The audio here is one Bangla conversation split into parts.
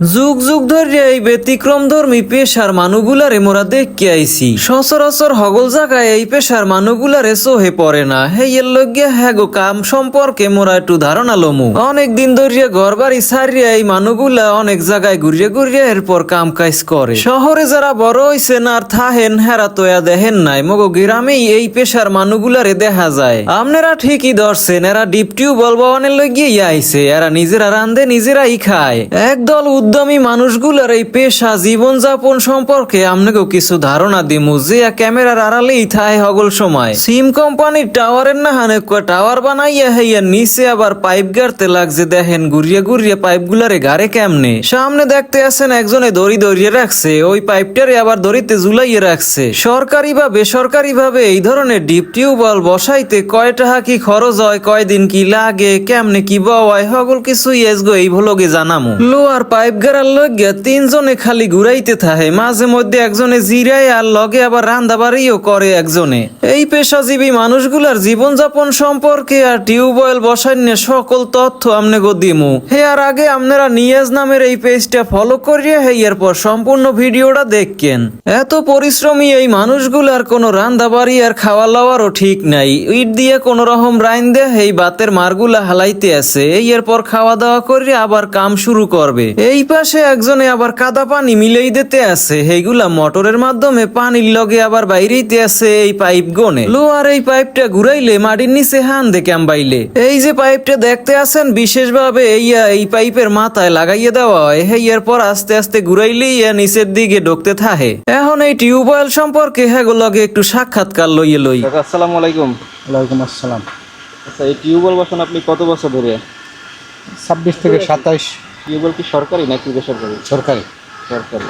যুগ যুগ ধরে এই ব্যতিক্রম ধর্মী পেশার মানুগুলারে মোরা দেখকে আইছি সচরাচর হগল জায়গায় এই পেশার মানুগুলারে সোহে পড়ে না। হে এর লগে হ্যাগো কাম সম্পর্কে মোরা একটু ধারণা লমু। অনেক দিন ধরিয়া ঘর বাড়ি সারিয়া এই মানুগুলা অনেক জায়গায় ঘুরিয়ে ঘুরিয়ে এরপর কাম কাজ করে। শহরে যারা বড় হইছেন আর থাহেন, হেরা তোয়া দেখেন নাই। মগো গ্রামেই এই পেশার মানুগুলারে দেখা যায়। আপনারা ঠিকই ধরছেন, এরা ডিপ টিউবওয়েল বাবানের লগিয়ে আইছে। এরা নিজেরা রান্ধে নিজেরাই খায়। একদল উদ্যমী মানুষগুলার এই পেশা জীবনযাপন সম্পর্কে আপনাকেও কিছু ধারণা দিমু। যে ক্যামেরার আড়ালেই থায় হগল সময়। সিম কোম্পানির টাওয়ারের না হানে টাওয়ার বানাইয়া হইয়া নিচে আবার পাইপ গাড়তে লাগছে। দেখেন ঘুরিয়ে ঘুরিয়ে পাইপ গুলারে গাড়ে কেমনে। সামনে দেখতে আছেন একজনে দড়ি দড়িয়ে রাখছে। ওই পাইপটারে আবার দড়িতে ঝুলাইয়ে রাখছে। সরকারি বা বেসরকারি ভাবে এই ধরনের ডিপ টিউবওয়েল বসাইতে কয় টাকা কি খরচ হয়, কয়দিন কি লাগে, কেমনে কি বওয়ায়, হগল কিছু এসগো এই ভোলগে জানামু। লোয়ার পাইপ লগে তিনজনে খালি ঘুরাইতে থাহে মাঝে মধ্যে একজনে জিরায় আর লগে আবার রান্দাবাড়িও করে একজনে। এই পেশাজীবী মানুষগুলার জীবনযাপন সম্পর্কে আর সকল তথ্য আমনে গো দিমু। হে আর আগে আপনারা নিয়াজ নামের এই পেজটা ফলো করিয়ে হে সম্পূর্ণ ভিডিওটা দেখকেন। এত পরিশ্রমী এই মানুষগুলার কোনো রান্দাবাড়ি আর খাওয়া লওয়ারও ঠিক নাই। ইট দিয়ে কোন রকম রাইন দে এই বাতের মারগুলা হালাইতে আছে। এই এরপর খাওয়া দাওয়া করে আবার কাম শুরু করবে। এই পাশে একজনে আবার কাদা পানি মিলেই দিতে আছে। এইগুলা মোটরের মাধ্যমে পানির লগে আবার বাইরেইতে আছে এই পাইপ গনে। লোহার এই পাইপটা ঘুরাইলে মাটির নিচে হান দে ক্যাম্বাইলে। এই যে পাইপটা দেখতে আছেন বিশেষভাবে এইয়া এই পাইপের মাথায় লাগাইয়ে দেওয়া হয়। এই এরপর আস্তে আস্তে ঘুরাইলেই ইয়া নিচের দিকে ঢুকতে থাহে এখন এই টিউবওয়েল সম্পর্কে হ্যাগুলগে একটু সাক্ষাৎকার লইয়ে লই। আসসালামু আলাইকুম। ওয়ালাইকুম আসসালাম। আচ্ছা এই টিউবওয়েল বসান আপনি কত বছর ধরে? ছাব্বিশ থেকে সাতাইশ। টিউবওয়েল কি সরকারি নাকি বেসরকারি? সরকারি। সরকারি।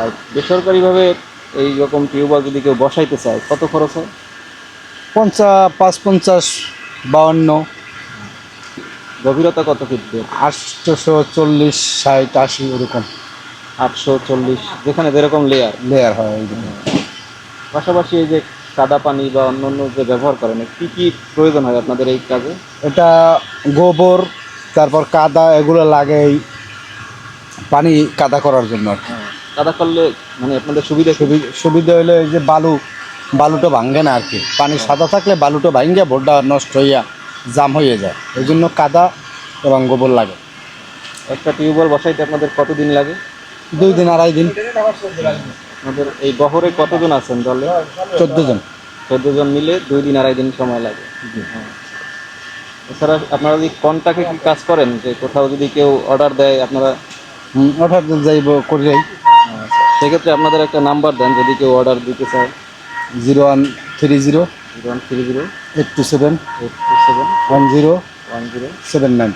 আর বেসরকারিভাবে এই রকম টিউবওয়েল যদি কেউ বসাইতে চায় কত খরচ হয়? পঞ্চাশ পাঁচ পঞ্চাশ বাউন্ন। গভীরতা কত দিয়ে? আটশোশো চল্লিশ ষাট আশি এরকম। আটশো চল্লিশ যেখানে যেরকম লেয়ার লেয়ার হয় পাশাপাশি এই যে কাদা পানি বা অন্য অন্য যে ব্যবহার করেন কী কী প্রয়োজন হয় আপনাদের এই কাজে? এটা গোবর তারপর কাদা এগুলো লাগে এই পানি কাদা করার জন্য আর কি। কাদা করলে মানে আপনাদের সুবিধা? সুবিধা হলো এই যে বালু বালুটা ভাঙ্গে না আর কি। পানি সাদা থাকলে বালুটা ভাঙ্গে ভোটটা নষ্ট হইয়া জাম হয়ে যায়। এই জন্য কাদা এবং গোবর লাগে। একটা টিউবওয়েল বসাইতে আপনাদের কতদিন লাগে? দুই দিন আড়াই দিন। আমাদের এই বহরে কতজন আছেন দলে চোদ্দ জন। চোদ্দ জন মিলে দুই দিন আড়াই দিন সময় লাগে। হ্যাঁ। এছাড়া আপনারা যদি কন্টাকে কি কাজ করেন যে কোথাও যদি কেউ অর্ডার দেয় আপনারা অর্ডার যাইব করিয়াই। সেক্ষেত্রে আপনাদের একটা নাম্বার দেন যদি কেউ অর্ডার দিতে চায়। Zero one three zero. Zero one three zero. Eight two seven. Eight two seven. One zero. One zero. Seven nine.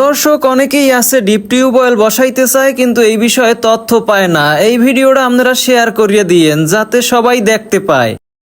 দর্শক অনেকেই আছে ডিপ টিউবওয়েল বসাইতে চায় কিন্তু এই বিষয়ে তথ্য পায় না। এই ভিডিওটা আপনারা শেয়ার করিয়ে দিয়েন যাতে সবাই দেখতে পায়।